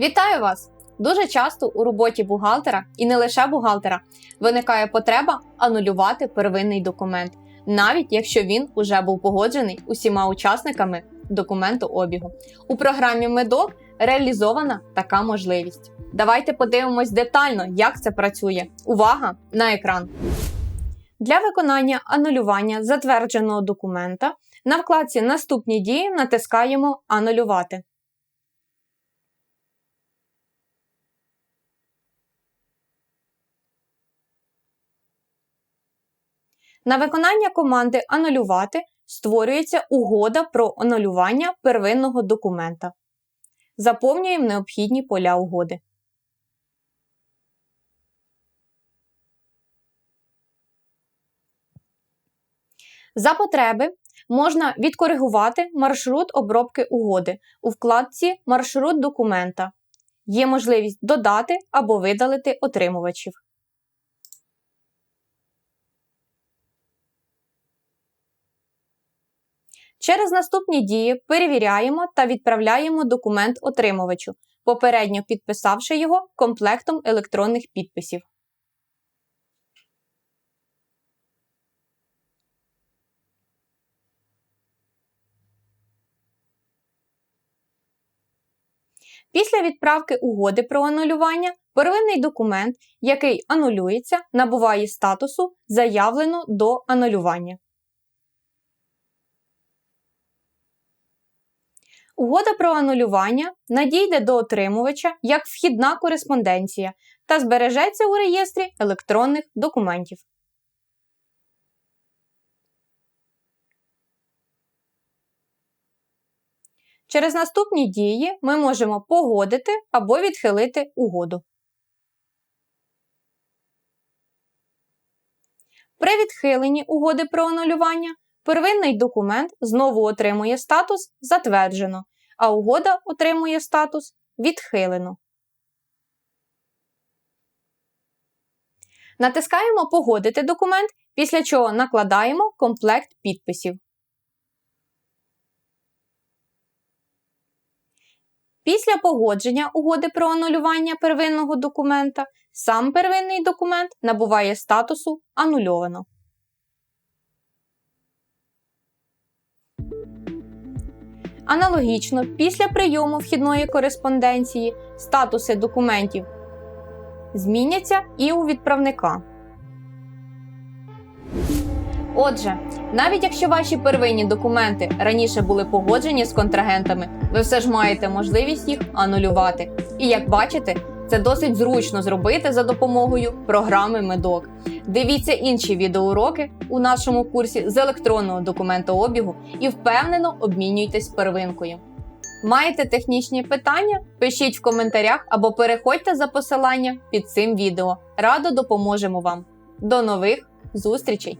Вітаю вас! Дуже часто у роботі бухгалтера і не лише бухгалтера виникає потреба анулювати первинний документ, навіть якщо він уже був погоджений усіма учасниками документу обігу. У програмі Медок реалізована така можливість. Давайте подивимось детально, як це працює. Увага на екран! Для виконання анулювання затвердженого документа на вкладці Наступні дії натискаємо Анулювати. На виконання команди Анулювати створюється угода про анулювання первинного документа. Заповнюємо необхідні поля угоди. За потреби можна відкоригувати маршрут обробки угоди у вкладці Маршрут документа. Є можливість додати або видалити отримувачів. Через наступні дії перевіряємо та відправляємо документ отримувачу, попередньо підписавши його комплектом електронних підписів. Після відправки угоди про анулювання первинний документ, який анулюється, набуває статусу заявлено до анулювання. Угода про анулювання надійде до отримувача як вхідна кореспонденція та збережеться у реєстрі електронних документів. Через наступні дії ми можемо погодити або відхилити угоду. При відхиленні угоди про анулювання Первинний документ знову отримує статус Затверджено, а угода отримує статус Відхилено. Натискаємо Погодити документ, після чого накладаємо комплект підписів. Після погодження угоди про анулювання первинного документа сам первинний документ набуває статусу Анульовано. Аналогічно, після прийому вхідної кореспонденції статуси документів зміняться і у відправника. Отже, навіть якщо ваші первинні документи раніше були погоджені з контрагентами, ви все ж маєте можливість їх анулювати. І як бачите, це досить зручно зробити за допомогою програми Медок. Дивіться інші відеоуроки у нашому курсі з електронного документообігу і впевнено обмінюйтесь первинкою. Маєте технічні питання? Пишіть в коментарях або переходьте за посилання під цим відео. Радо допоможемо вам. До нових зустрічей!